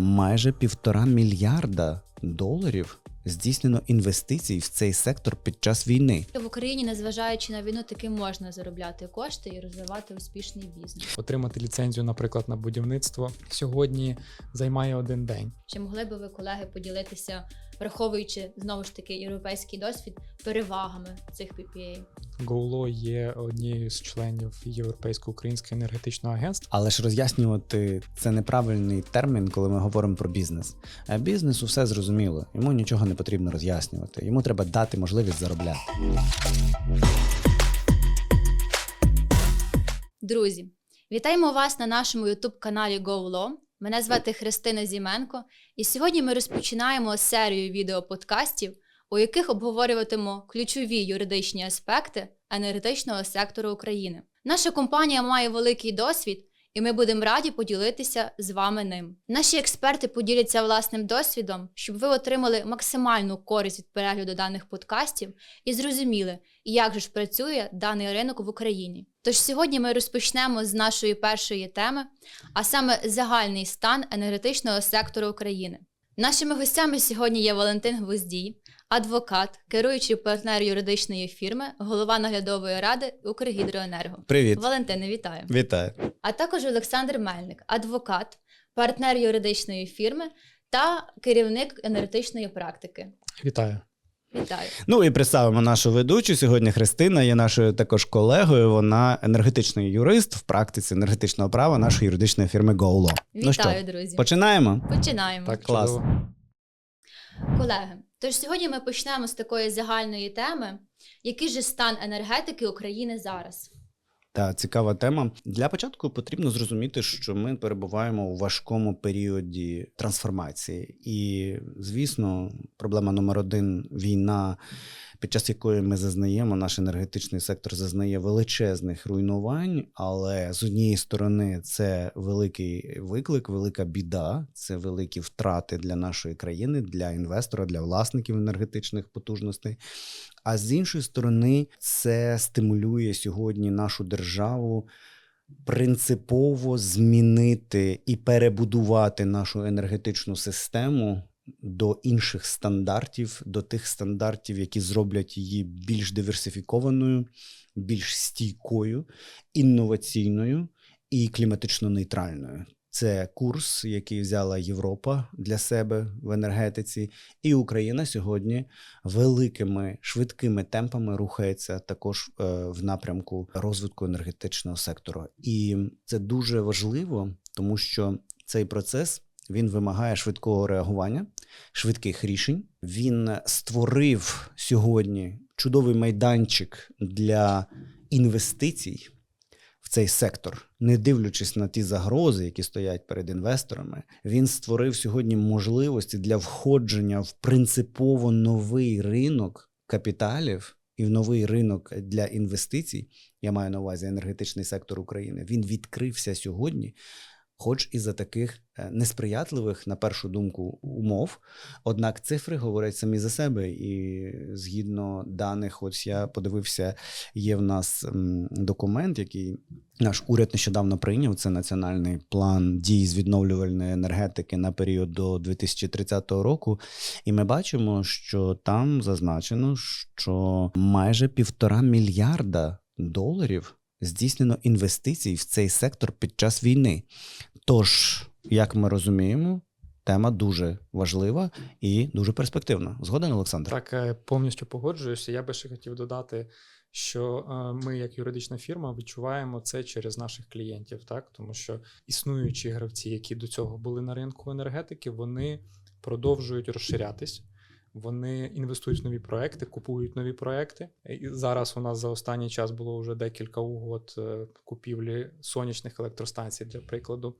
Майже півтора мільярда доларів здійснено інвестицій в цей сектор під час війни. В Україні, незважаючи на війну, таки можна заробляти кошти і розвивати успішний бізнес. Отримати ліцензію, наприклад, на будівництво сьогодні займає один день. Чи могли би ви, колеги, поділитися, враховуючи знову ж таки європейський досвід, перевагами цих PPA? GoLo є однією з членів Європейсько-українського енергетичного агентства. Але ж роз'яснювати це неправильний термін, коли ми говоримо про бізнес. А бізнесу все зрозуміло, йому нічого не потрібно роз'яснювати. Йому треба дати можливість заробляти. Друзі, вітаємо вас на нашому youtube каналі GoLaw. Мене звати Христина Зіменко, і сьогодні ми розпочинаємо серію відеоподкастів, у яких обговорюватимемо ключові юридичні аспекти енергетичного сектору України. Наша компанія має великий досвід, і ми будемо раді поділитися з вами ним. Наші експерти поділяться власним досвідом, щоб ви отримали максимальну користь від перегляду даних подкастів і зрозуміли, як же ж працює даний ринок в Україні. Тож сьогодні ми розпочнемо з нашої першої теми, а саме загальний стан енергетичного сектору України. Нашими гостями сьогодні є Валентин Гвоздій, адвокат, керуючий партнер юридичної фірми, голова наглядової ради Укргідроенерго. Привіт, Валентине, вітаю! вітаю. А також Олександр Мельник, адвокат, партнер юридичної фірми та керівник енергетичної практики. Вітаю! Вітаю! Ну і представимо нашу ведучу. Сьогодні Христина є нашою також колегою. Вона енергетичний юрист в практиці енергетичного права нашої юридичної фірми GoLaw. Ну що, Вітаю, друзі! починаємо? Починаємо. Так, Клас. чудово. Колеги, тож сьогодні ми почнемо з такої загальної теми, який же стан енергетики України зараз. Та цікава тема. Для початку потрібно зрозуміти, що ми перебуваємо у важкому періоді трансформації, і звісно, проблема номер один війна, під час якої ми зазнаємо, наш енергетичний сектор зазнає величезних руйнувань. Але з однієї сторони, це великий виклик, велика біда, це великі втрати для нашої країни, для інвестора, для власників енергетичних потужностей. А з іншої сторони, це стимулює сьогодні нашу державу принципово змінити і перебудувати нашу енергетичну систему до інших стандартів, до тих стандартів, які зроблять її більш диверсифікованою, більш стійкою, інноваційною і кліматично нейтральною. Це курс, який взяла Європа для себе в енергетиці, і Україна сьогодні великими швидкими темпами рухається також е, в напрямку розвитку енергетичного сектору. І це дуже важливо, тому що цей процес він вимагає швидкого реагування, швидких рішень. Він створив сьогодні чудовий майданчик для інвестицій в цей сектор, не дивлячись на ті загрози, які стоять перед інвесторами, він створив сьогодні можливості для входження в принципово новий ринок капіталів і в новий ринок для інвестицій. Я маю на увазі енергетичний сектор України. Він відкрився сьогодні. Хоч і за таких е, несприятливих, на першу думку, умов, однак цифри говорять самі за себе. І згідно даних, ось я подивився, є в нас документ, який наш уряд нещодавно прийняв. Це національний план дій з відновлювальної енергетики на період до 2030 року. І ми бачимо, що там зазначено, що майже півтора мільярда доларів здійснено інвестицій в цей сектор під час війни. Тож, як ми розуміємо, тема дуже важлива і дуже перспективна. Згоден, Олександр? Так, е, повністю погоджуюся. Я би ще хотів додати, що е, ми, як юридична фірма, відчуваємо це через наших клієнтів, так тому що існуючі гравці, які до цього були на ринку енергетики, вони продовжують розширятись. Вони інвестують в нові проекти, купують нові проекти. І зараз у нас за останній час було вже декілька угод е, купівлі сонячних електростанцій, для прикладу.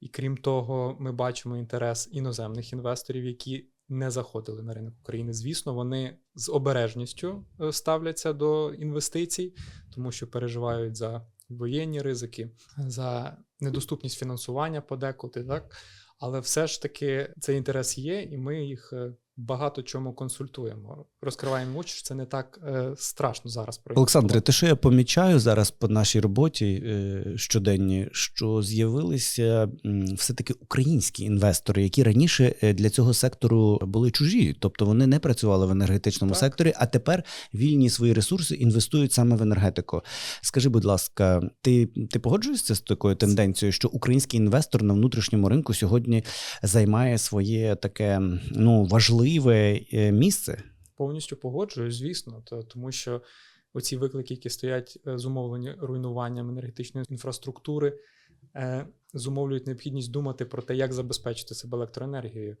І крім того, ми бачимо інтерес іноземних інвесторів, які не заходили на ринок України. Звісно, вони з обережністю е, ставляться до інвестицій, тому що переживають за воєнні ризики, за недоступність фінансування подекуди, так. Але все ж таки цей інтерес є, і ми їх е, багато чому консультуємо. Розкриваємо очі, що це не так е, страшно зараз. Олександре, те, що я помічаю зараз по нашій роботі е, щоденній, що з'явилися м, все-таки українські інвестори, які раніше е, для цього сектору були чужі, тобто вони не працювали в енергетичному Так. секторі, а тепер вільні свої ресурси інвестують саме в енергетику. Скажи, будь ласка, ти, ти погоджуєшся з такою тенденцією, що український інвестор на внутрішньому ринку сьогодні займає своє таке ну важливе е, місце? Повністю погоджуюсь, звісно, то, тому що оці виклики, які стоять е, зумовлені руйнуванням енергетичної інфраструктури, е, зумовлюють необхідність думати про те, як забезпечити себе електроенергією.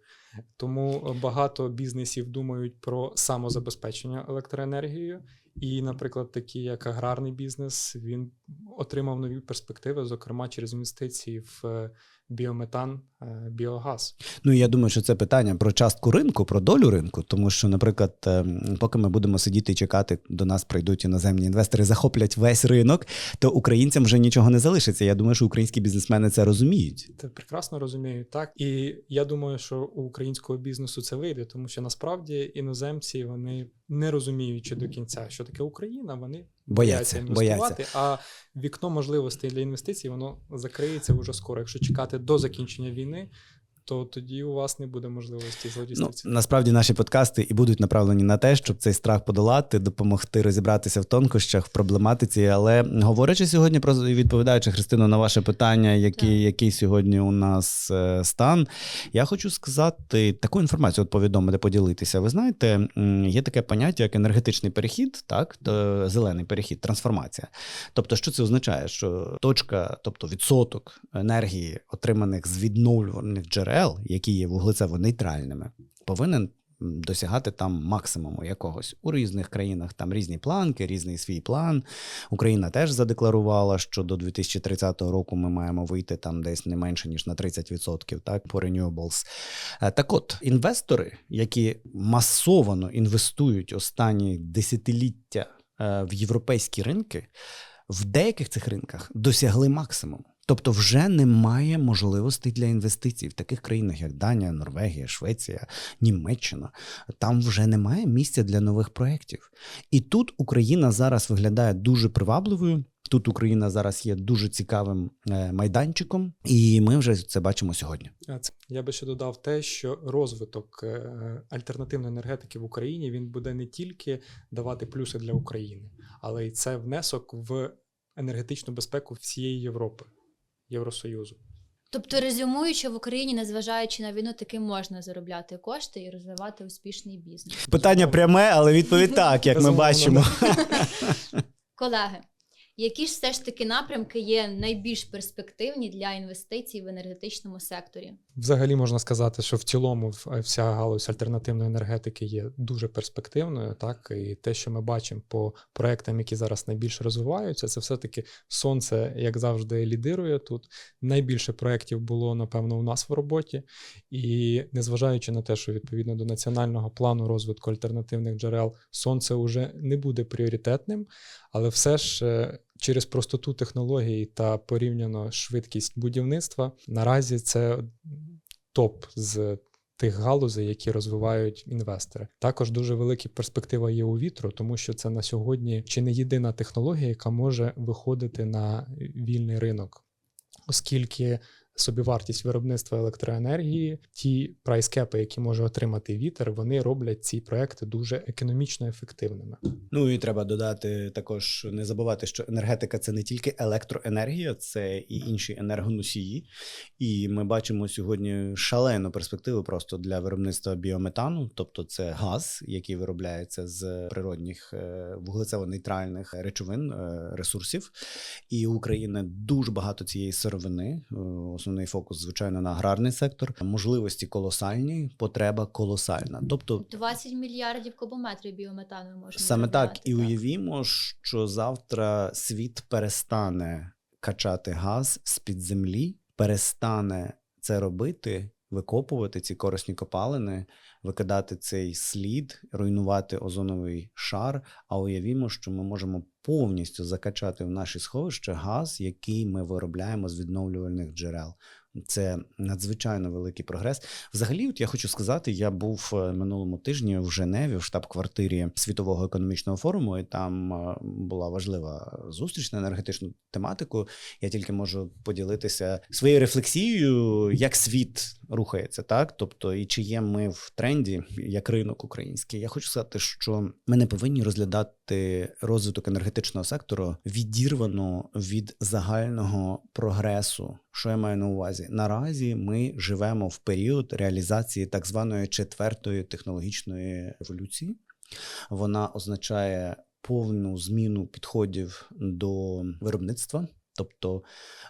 Тому багато бізнесів думають про самозабезпечення електроенергією. І, наприклад, такі як аграрний бізнес, він отримав нові перспективи, зокрема через інвестиції в біометан, е, біогаз. Ну я думаю, що це питання про частку ринку, про долю ринку, тому що, наприклад, ем, поки ми будемо сидіти і чекати, до нас прийдуть іноземні інвестори, захоплять весь ринок, то українцям вже нічого не залишиться. Я думаю, що українські бізнесмени це розуміють. Це прекрасно розумію, так. І я думаю, що у українського бізнесу це вийде, тому що насправді іноземці вони не розуміючи до кінця, що таке Україна, вони Бояться, інвестувати, бояться. а вікно можливостей для інвестицій воно закриється вже скоро. Якщо чекати до закінчення війни, то тоді у вас не буде можливості Ну, насправді наші подкасти і будуть направлені на те, щоб цей страх подолати, допомогти розібратися в тонкощах, в проблематиці. Але говорячи сьогодні про відповідаючи Христино на ваше питання, який, який сьогодні у нас е, стан, я хочу сказати таку інформацію, от повідомити, поділитися. Ви знаєте, є таке поняття, як енергетичний перехід, так, то зелений перехід, трансформація. Тобто, що це означає? Що точка, тобто відсоток енергії, отриманих з відновлюваних джерел, які є вуглецево-нейтральними, повинен досягати там максимуму якогось у різних країнах. Там різні планки, різний свій план. Україна теж задекларувала, що до 2030 року ми маємо вийти там десь не менше ніж на 30% так по renewables. Е, Так от, інвестори, які масовано інвестують останні десятиліття е, в європейські ринки, в деяких цих ринках досягли максимуму. Тобто вже немає можливостей для інвестицій в таких країнах, як Данія, Норвегія, Швеція, Німеччина. Там вже немає місця для нових проєктів. І тут Україна зараз виглядає дуже привабливою. Тут Україна зараз є дуже цікавим е, майданчиком, і ми вже це бачимо сьогодні. Я би ще додав те, що розвиток е, альтернативної енергетики в Україні він буде не тільки давати плюси для України, але й це внесок в енергетичну безпеку всієї Європи, Євросоюзу. Тобто, резюмуючи в Україні, незважаючи на війну, таки можна заробляти кошти і розвивати успішний бізнес. Питання пряме, але відповідь так, як ми бачимо. Колеги, які ж все ж таки напрямки є найбільш перспективні для інвестицій в енергетичному секторі? Взагалі можна сказати, що в цілому вся галузь альтернативної енергетики є дуже перспективною. Так і те, що ми бачимо по проектам, які зараз найбільше розвиваються, це все-таки сонце, як завжди, лідирує тут. Найбільше проєктів було, напевно, у нас в роботі. І незважаючи на те, що відповідно до національного плану розвитку альтернативних джерел сонце вже не буде пріоритетним, але все ж е, через простоту технологій та порівняно швидкість будівництва наразі це топ з тих галузей, які розвивають інвестори. Також дуже велика перспектива є у вітру, тому що це на сьогодні чи не єдина технологія, яка може виходити на вільний ринок, оскільки собівартість виробництва електроенергії, ті прайскепи, які може отримати вітер, вони роблять ці проекти дуже економічно ефективними. Ну і треба додати також не забувати, що енергетика це не тільки електроенергія, це і інші енергоносії. І ми бачимо сьогодні шалену перспективу просто для виробництва біометану, тобто це газ, який виробляється з природних е, вуглецево-нейтральних речовин е, ресурсів. І у України дуже багато цієї сировини. Основний фокус, звичайно, на аграрний сектор. Можливості колосальні, потреба колосальна. Тобто 20 мільярдів кубометрів біометану ми можемо Саме так і уявімо, що завтра світ перестане качати газ з-під землі, перестане це робити, викопувати ці корисні копалини, викидати цей слід, руйнувати озоновий шар. А уявімо, що ми можемо повністю закачати в наші сховища газ, який ми виробляємо з відновлювальних джерел. Це надзвичайно великий прогрес. Взагалі, от я хочу сказати, я був е, минулому тижні в Женеві, в штаб-квартирі Світового економічного форуму, і там е, була важлива зустріч на енергетичну тематику. Я тільки можу поділитися своєю рефлексією, як світ рухається, так тобто, і чи є ми в тренді як ринок український. Я хочу сказати, що ми не повинні розглядати розвиток енергетичного сектору відірвано від загального прогресу. Що я маю на увазі? Наразі ми живемо в період реалізації так званої четвертої технологічної революції. Вона означає повну зміну підходів до виробництва. Тобто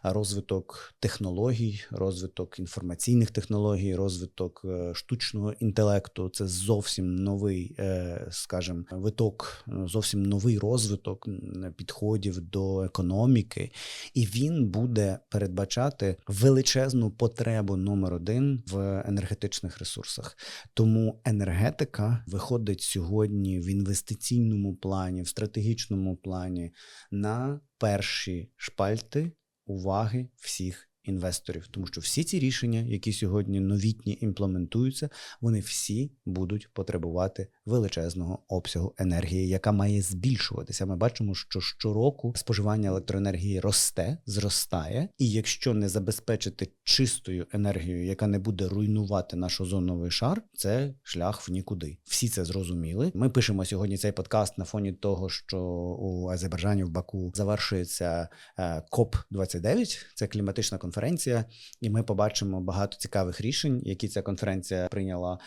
розвиток технологій, розвиток інформаційних технологій, розвиток е, штучного інтелекту це зовсім новий, е, скажімо, виток, е, зовсім новий розвиток підходів до економіки, і він буде передбачати величезну потребу номер один в енергетичних ресурсах. Тому енергетика виходить сьогодні в інвестиційному плані, в стратегічному плані на перші шпальти уваги всіх інвесторів, тому що всі ці рішення, які сьогодні новітні імплементуються, вони всі будуть потребувати величезного обсягу енергії, яка має збільшуватися. Ми бачимо, що щороку споживання електроенергії росте, зростає, і якщо не забезпечити чистою енергією, яка не буде руйнувати наш озоновий шар, це шлях в нікуди. Всі це зрозуміли. Ми пишемо сьогодні цей подкаст на фоні того, що у Азербайджані в Баку завершується е, КОП 29 це кліматична конференція, і ми побачимо багато цікавих рішень, які ця конференція прийняла.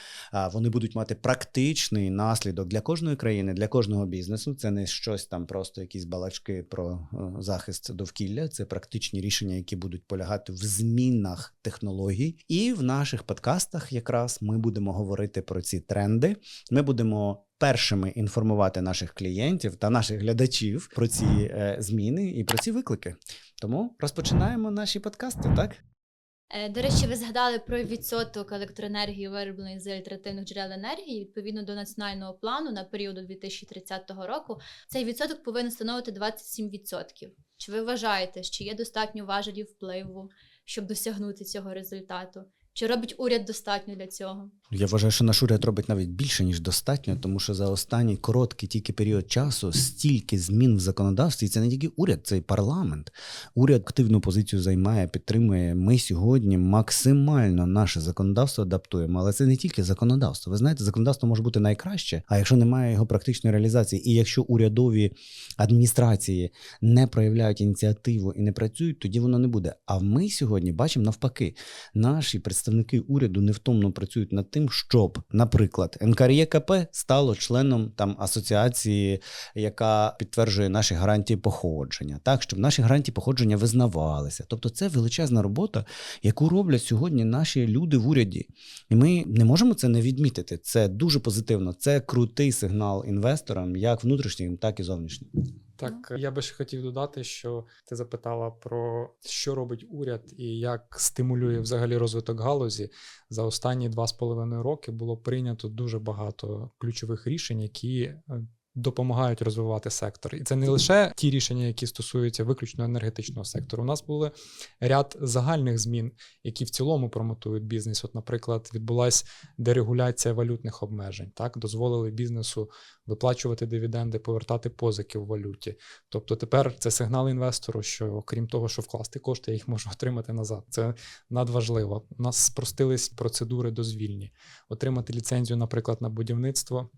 Вони будуть мати практичний наслідок для кожної країни, для кожного бізнесу. Це не щось там, просто якісь балачки про е, захист довкілля. Це практичні рішення, які будуть полягати в змінах технологій. І в наших подкастах якраз ми будемо говорити про ці тренди. Ми будемо. Першими інформувати наших клієнтів та наших глядачів про ці е, зміни і про ці виклики. Тому розпочинаємо наші подкасти, так? Е, До речі, ви згадали про відсоток електроенергії, виробленої з альтернативних джерел енергії. Відповідно до національного плану на період до 2030 року, цей відсоток повинен становити 27%. Чи ви вважаєте, що є достатньо важелів впливу, щоб досягнути цього результату? Чи робить уряд достатньо для цього? Я вважаю, що наш уряд робить навіть більше ніж достатньо, тому що за останній короткий тільки період часу стільки змін в законодавстві. І це не тільки уряд, це й парламент. Уряд активну позицію займає, підтримує. Ми сьогодні максимально наше законодавство адаптуємо, але це не тільки законодавство. Ви знаєте, законодавство може бути найкраще, а якщо немає його практичної реалізації, і якщо урядові адміністрації не проявляють ініціативу і не працюють, тоді воно не буде. А ми сьогодні бачимо навпаки, наші представники уряду невтомно працюють над тим, щоб, наприклад, НКРЄКП стало членом там асоціації, яка підтверджує наші гарантії походження, так щоб наші гарантії походження визнавалися. Тобто, це величезна робота, яку роблять сьогодні наші люди в уряді, і ми не можемо це не відмітити. Це дуже позитивно. Це крутий сигнал інвесторам, як внутрішнім, так і зовнішнім. Так, я би ще хотів додати, що ти запитала про що робить уряд і як стимулює взагалі розвиток галузі. За останні два з половиною роки було прийнято дуже багато ключових рішень, які е, допомагають розвивати сектор. І це не лише ті рішення, які стосуються виключно енергетичного сектору. У нас були ряд загальних змін, які в цілому промотують бізнес. От, наприклад, відбулася дерегуляція валютних обмежень. Так, дозволили бізнесу виплачувати дивіденди, повертати позики в валюті. Тобто тепер це сигнал інвестору, що крім того, що вкласти кошти, я їх можу отримати назад. Це надважливо. У нас спростились процедури дозвільні. Отримати ліцензію, наприклад, на будівництво.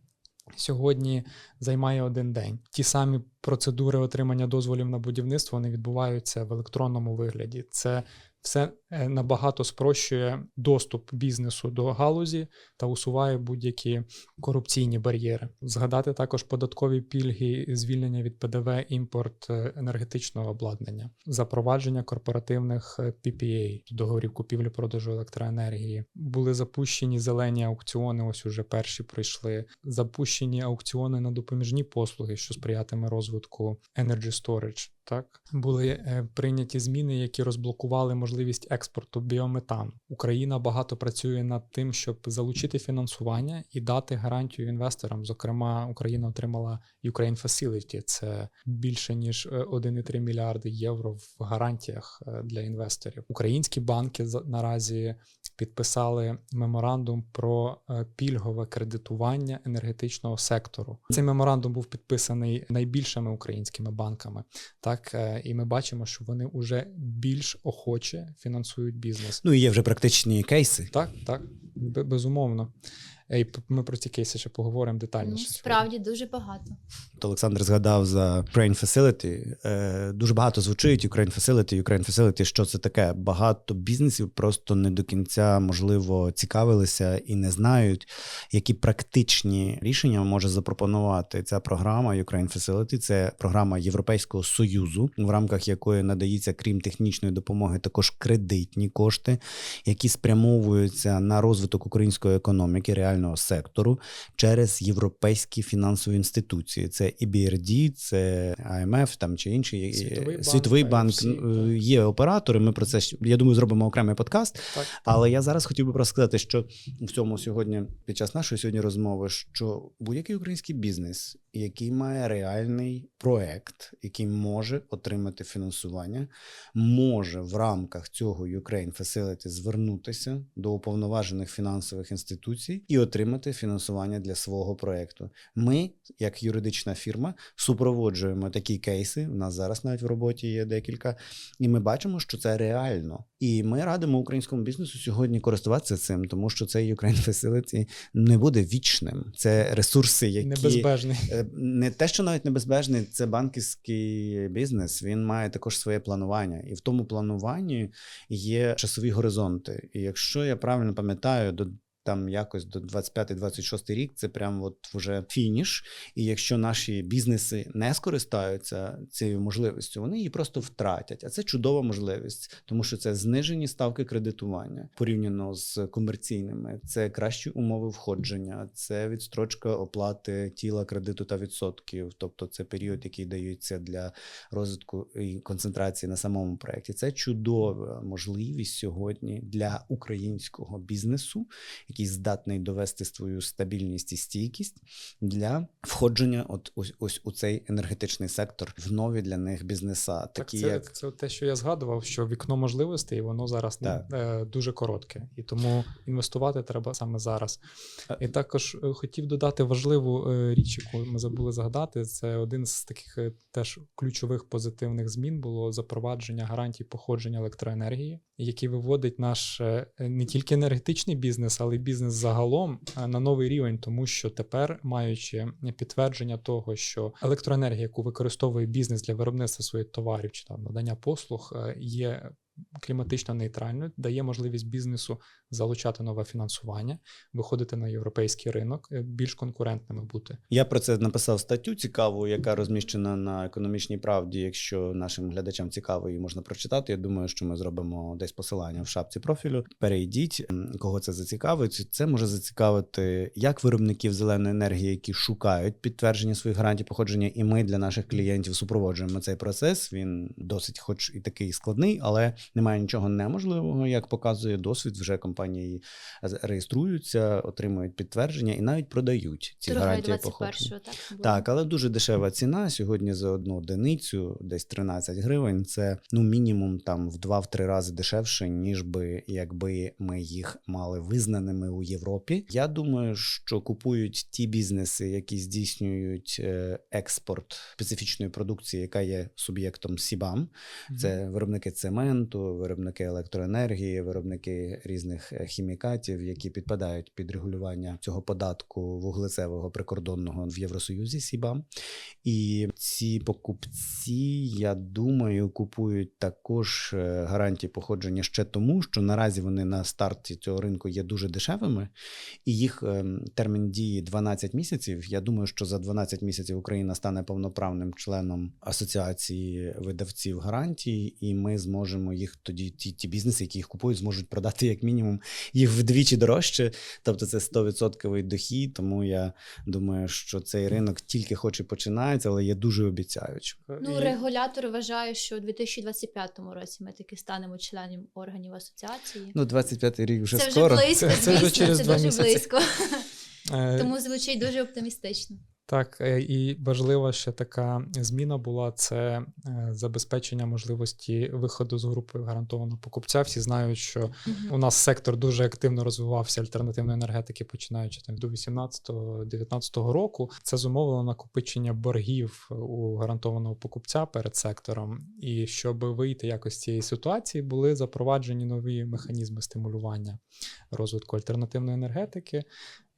Сьогодні займає один день. Ті самі процедури отримання дозволів на будівництво вони відбуваються в електронному вигляді. Це все набагато спрощує доступ бізнесу до галузі та усуває будь-які корупційні бар'єри. Згадати також податкові пільги, звільнення від ПДВ, імпорт е, енергетичного обладнання, запровадження корпоративних е, PPA, договорів купівлі-продажу електроенергії. Були запущені зелені аукціони. Ось уже перші прийшли. Запущені аукціони на допоміжні послуги, що сприятиме розвитку Energy Storage. Так були е, прийняті зміни, які розблокували можливість експорту біометану. Україна багато працює над тим, щоб залучити фінансування і дати гарантію інвесторам. Зокрема, Україна отримала Ukraine Facility. Це більше ніж е, 1,3 мільярди євро в гарантіях е, для інвесторів. Українські банки наразі підписали меморандум про е, пільгове кредитування енергетичного сектору. Цей меморандум був підписаний найбільшими українськими банками. Так е, і ми бачимо, що вони вже більш охоче фінансують бізнес. Ну і є вже практичні кейси. Так, так, безумовно. Ей, п- ми про ці кейси ще поговоримо Ну, детальніше. сьогодні. справді дуже багато. От Олександр згадав за Ukraine Facility. Е, дуже багато звучить Ukraine Facility, Ukraine Facility, що це таке. Багато бізнесів просто не до кінця можливо цікавилися і не знають, які практичні рішення може запропонувати ця програма Ukraine Facility. Це програма Європейського союзу, в рамках якої надається, крім технічної допомоги, також кредитні кошти, які спрямовуються на розвиток української економіки, реального сектору через європейські фінансові інституції. Це EBRD, це IMF там чи інші е, Світовий банк, світовий банк. Е, Є оператори. Ми про це я думаю, зробимо окремий подкаст. Так. Але я зараз хотів би просто сказати, що в цьому сьогодні, під час нашої сьогодні розмови, що будь-який український бізнес, який має реальний проект, який може отримати фінансування, може в рамках цього Ukraine Facility звернутися до уповноважених фінансових інституцій і отримати фінансування для свого проекту. Ми, як юридична фірма, супроводжуємо такі кейси. У нас зараз навіть в роботі є декілька, і ми бачимо, що це реально. І ми радимо українському бізнесу сьогодні користуватися цим, тому що цей Ukraine Facility не буде вічним. Це ресурси, які Небезбежний. Е, не те, що навіть небезпечний, це банківський бізнес. Він має також своє планування, і в тому плануванні є часові горизонти. І якщо я правильно пам'ятаю, до там якось до 25-26 рік це прям от вже фініш. І якщо наші бізнеси не скористаються цією можливістю, вони її просто втратять. А це чудова можливість, тому що це знижені ставки кредитування порівняно з комерційними. Це кращі умови входження, це відстрочка оплати тіла кредиту та відсотків. Тобто це період, який дається для розвитку і концентрації на самому проєкті. Це чудова можливість сьогодні для українського бізнесу, який здатний довести свою стабільність і стійкість для входження от ось, ось у цей енергетичний сектор в нові для них бізнеса, Так, це, як це те, що я згадував, що вікно можливостей воно зараз ну, Так. е, дуже коротке, і тому інвестувати треба саме зараз. І також е, хотів додати важливу е, річ, яку ми забули згадати. Це один з таких е, теж ключових позитивних змін було запровадження гарантій походження електроенергії, який виводить наш е, не тільки енергетичний бізнес, але й бізнес загалом е, на новий рівень, тому що тепер, маючи підтвердження того, що електроенергія, яку використовує бізнес для виробництва своїх товарів чи там надання послуг, е, є кліматично нейтральною, дає можливість бізнесу залучати нове фінансування, виходити на європейський ринок, е, більш конкурентними бути. Я про це написав статтю цікаву, яка розміщена на економічній правді. Якщо нашим глядачам цікаво, її можна прочитати. Я думаю, що ми зробимо десь посилання в шапці профілю. Перейдіть, кого це зацікавить. Це може зацікавити як виробників зеленої енергії, які шукають підтвердження своїх гарантій походження, і ми для наших клієнтів супроводжуємо цей процес. Він досить, хоч і такий складний, але немає нічого неможливого, як показує досвід. Вже компанії реєструються, отримують підтвердження і навіть продають ці Дорогою гарантії походження. 21-го, так? було? Так, але дуже дешева ціна. Сьогодні за одну одиницю, десь 13 гривень. Це ну мінімум там в 2-3 рази дешевше, ніж би якби ми їх мали визнаними у Європі. Я думаю, що купують ті бізнеси, які здійснюють е, експорт специфічної продукції, яка є суб'єктом СІБАМ. Це виробники цементу, виробники електроенергії, виробники різних е, хімікатів, які підпадають під регулювання цього податку вуглецевого прикордонного в Євросоюзі СІБАМ. І ці покупці, я думаю, купують також е, гарантії походження ще тому, що наразі вони на старті цього ринку є дуже дешевими, і їх ем, термін дії 12 місяців. Я думаю, що за 12 місяців Україна стане повноправним членом асоціації видавців гарантій, і ми зможемо їх їх тоді ті, ті бізнеси, які їх купують, зможуть продати як мінімум їх вдвічі дорожче. Тобто це 100% дохід. Тому я думаю, що цей ринок тільки хоч і починається, але є дуже обіцяючим. Ну, І- регулятор вважає, що у 2025 році ми таки станемо членом органів асоціації. Ну, 25-й рік вже це скоро. вже близько, Це- це вже через це два дуже місяці. близько. Е, Тому звучить дуже оптимістично. Так, е, і важлива ще така зміна була це е, забезпечення можливості виходу з групи гарантованого покупця. Всі знають, що Мгм. у нас сектор дуже активно розвивався альтернативної енергетики, починаючи там до 18-19 року. Це зумовило накопичення боргів у гарантованого покупця перед сектором. І щоб вийти якось з цієї ситуації, були запроваджені нові механізми стимулювання розвитку альтернативної енергетики.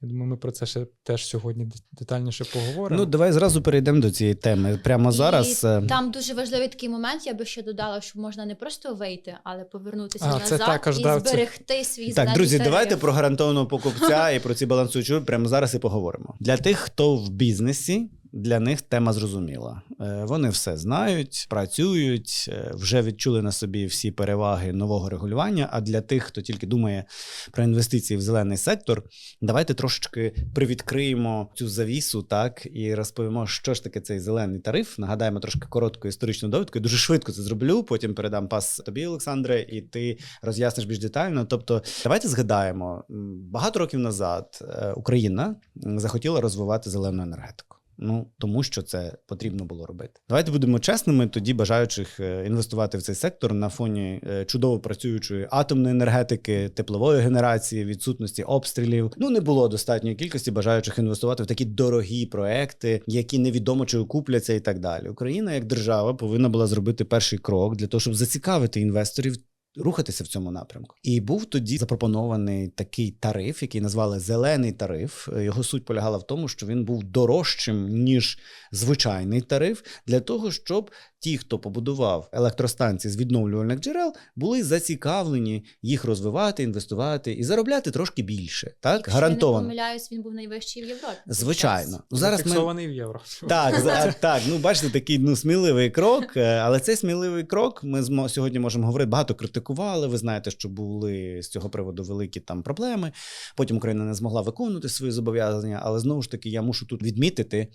Я думаю, ми про це ще теж сьогодні детальніше поговоримо. Ну, давай зразу перейдемо до цієї теми. Прямо зараз. І е, там дуже важливий такий момент. Я би ще додала, що можна не просто вийти, але повернутися А, це назад також, і зберегти це- зберегти свій Так, друзі, тариф. давайте про гарантованого покупця і про ці балансуючі прямо зараз і поговоримо. Для тих, хто в бізнесі. Для них тема зрозуміла. Е, Вони все знають, працюють, е, вже відчули на собі всі переваги нового регулювання. А для тих, хто тільки думає про інвестиції в зелений сектор, давайте трошечки привідкриємо цю завісу, так і розповімо, що ж таке цей зелений тариф. Нагадаємо трошки коротку історичну довідку. Дуже швидко це зроблю. Потім передам пас тобі, Олександре, і ти роз'ясниш більш детально. Тобто, давайте згадаємо, багато років назад е, Україна захотіла розвивати зелену енергетику. Ну тому що це потрібно було робити. Давайте будемо чесними. Тоді бажаючих е, інвестувати в цей сектор на фоні е, чудово працюючої атомної енергетики, теплової генерації, відсутності обстрілів. Ну не було достатньої кількості бажаючих інвестувати в такі дорогі проекти, які невідомо чи окупляться, і так далі. Україна як держава повинна була зробити перший крок для того, щоб зацікавити інвесторів. Рухатися в цьому напрямку, і був тоді запропонований такий тариф, який назвали зелений тариф. Його суть полягала в тому, що він був дорожчим ніж звичайний тариф, для того, щоб ті, хто побудував електростанції з відновлювальних джерел, були зацікавлені їх розвивати, інвестувати і заробляти трошки більше. Так Якщо гарантовано. я не помиляюсь, він був найвищий в Європі. Звичайно. Ну, зараз ми в євро. так, за- так. Ну бачите, такий ну сміливий крок. е, Але цей сміливий крок ми змо- сьогодні можемо говорити. Багато критикували. Ви знаєте, що були з цього приводу великі там проблеми. Потім Україна не змогла виконувати свої зобов'язання. Але знову ж таки, я мушу тут відмітити,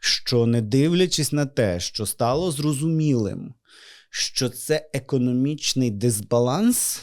що не дивлячись на те, що стало зрозумілим, що це економічний дисбаланс.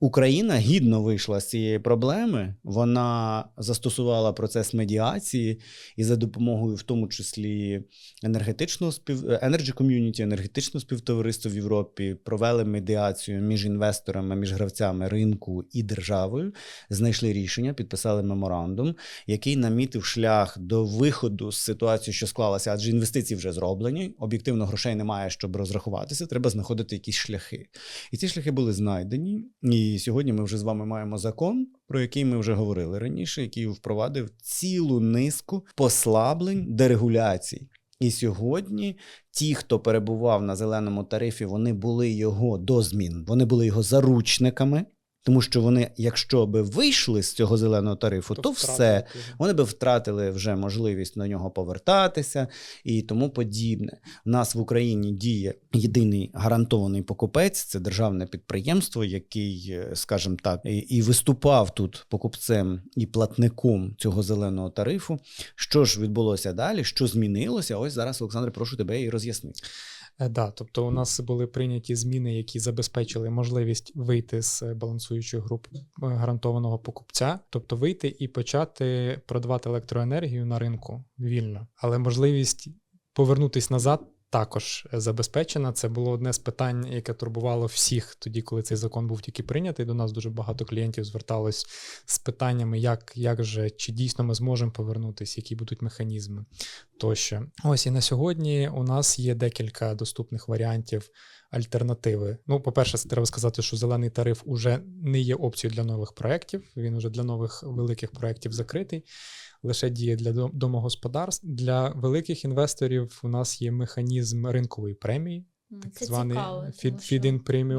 Україна гідно вийшла з цієї проблеми. Вона застосувала процес медіації і за допомогою, в тому числі енергетичного спів Energy Community, енергетичного співтовариства в Європі, провели медіацію між інвесторами, між гравцями ринку і державою. Знайшли рішення, підписали меморандум, який намітив шлях до виходу з ситуації, що склалася, адже інвестиції вже зроблені. Об'єктивно грошей немає, щоб розрахуватися. Треба знаходити якісь шляхи. І ці шляхи були знайдені. І сьогодні ми вже з вами маємо закон, про який ми вже говорили раніше, який впровадив цілу низку послаблень дерегуляцій. І сьогодні ті, хто перебував на зеленому тарифі, вони були його до вони були його заручниками. Тому що вони, якщо би вийшли з цього зеленого тарифу, то, все вони би втратили вже можливість на нього повертатися і тому подібне. У нас в Україні діє єдиний гарантований покупець це державне підприємство, який, е, скажімо так, і, і виступав тут покупцем і платником цього зеленого тарифу. Що ж відбулося далі? Що змінилося? Ось зараз, Олександр, прошу тебе і роз'яснити. Е, Да, тобто у нас були прийняті зміни, які забезпечили можливість вийти з балансуючої групи е, гарантованого покупця, тобто вийти і почати продавати електроенергію на ринку вільно, але можливість повернутися назад. Також забезпечена. Це було одне з питань, яке турбувало всіх тоді, коли цей закон був тільки прийнятий. До нас дуже багато клієнтів зверталось з питаннями, як, як же чи дійсно ми зможемо повернутися, які будуть механізми тощо. Ось і на сьогодні у нас є декілька доступних варіантів альтернативи. Ну, по-перше, треба сказати, що зелений тариф уже не є опцією для нових проєктів. Він уже для нових великих проєктів закритий. Лише діє для домогосподарств. Для великих інвесторів у нас є механізм ринкової премії, так Це званий цікаво. feed- тому що.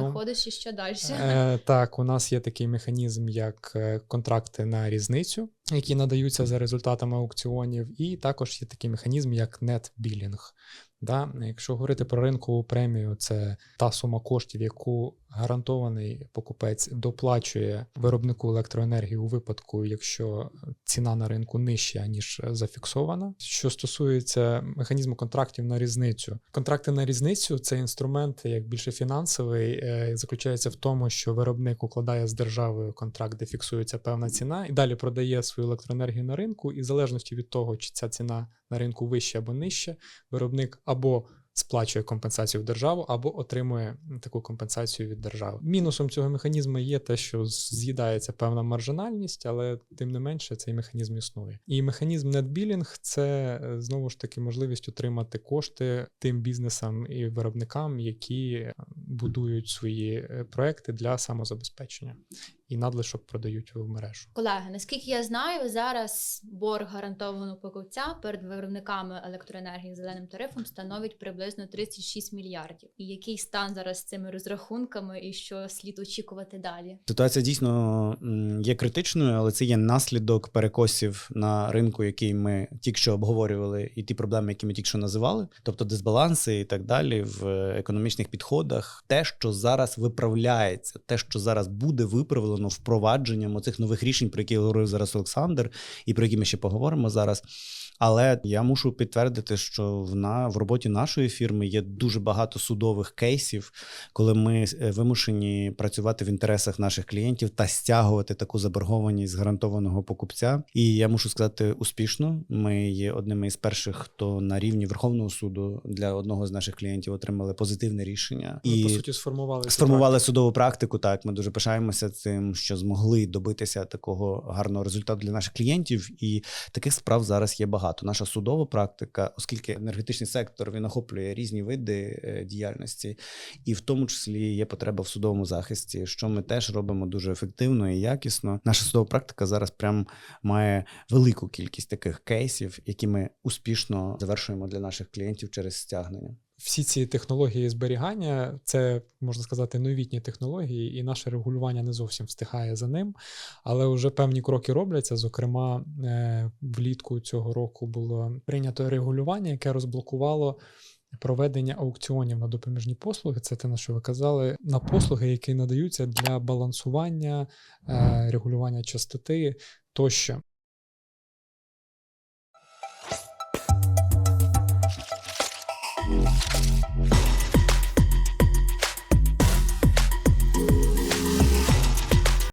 Виходиш і далі? Е, так, у нас є такий механізм, як е, контракти на різницю. які надаються за результатами аукціонів, і також є такий механізм, як нетбілінг. Да? Якщо говорити про ринкову премію, це та сума коштів, яку гарантований покупець доплачує виробнику електроенергії у випадку, якщо ціна на ринку нижча, ніж зафіксована. Що стосується механізму контрактів на різницю, контракти на різницю це інструмент як більше фінансовий, е, заключається в тому, що виробник укладає з державою контракт, де фіксується певна ціна, і далі продає свою електроенергію на ринку, і в залежності від того, чи ця ціна на ринку вища або нижча, виробник або сплачує компенсацію в державу, або отримує таку компенсацію від держави. Мінусом цього механізму є те, що з'їдається певна маржинальність, але тим не менше цей механізм існує. І механізм нетбілінг це е, знову ж таки можливість отримати кошти тим бізнесам і виробникам, які е, будують свої е, проекти для самозабезпечення і надлишок продають в мережу. Колеги, наскільки я знаю, зараз борг гарантованого покупця перед виробниками електроенергії зеленим тарифом становить приблизно 36 мільярдів. І який стан зараз з цими розрахунками, і що слід очікувати далі? Ситуація дійсно є критичною, але це є наслідок перекосів на ринку, який ми тільки що обговорювали, і ті проблеми, які ми тільки що називали, тобто дисбаланси і так далі в економічних підходах. Те, що зараз виправляється, те, що зараз буде виправлено впровадженням оцих нових рішень, про які говорив зараз Олександр, і про які ми ще поговоримо зараз. Але я мушу підтвердити, що в на в роботі нашої фірми є дуже багато судових кейсів, коли ми е, вимушені працювати в інтересах наших клієнтів та стягувати таку заборгованість з гарантованого покупця. І я мушу сказати успішно. Ми є одними із перших, хто на рівні Верховного суду для одного з наших клієнтів отримали позитивне рішення Ми, і по суті, сформували сформували судову практику. Так, ми дуже пишаємося цим, що змогли добитися такого гарного результату для наших клієнтів. І таких справ зараз є багато. Наша судова практика, оскільки енергетичний сектор він охоплює різні види е, діяльності, і в тому числі є потреба в судовому захисті, що ми теж робимо дуже ефективно і якісно. Наша судова практика зараз прям має велику кількість таких кейсів, які ми успішно завершуємо для наших клієнтів через стягнення. Всі ці технології зберігання це можна сказати новітні технології, і наше регулювання не зовсім встигає за ним. Але вже певні кроки робляться. Зокрема, е, влітку цього року було прийнято регулювання, яке розблокувало. Проведення аукціонів на допоміжні послуги, це те, на що ви казали, на послуги, які надаються для балансування, е, регулювання частоти тощо.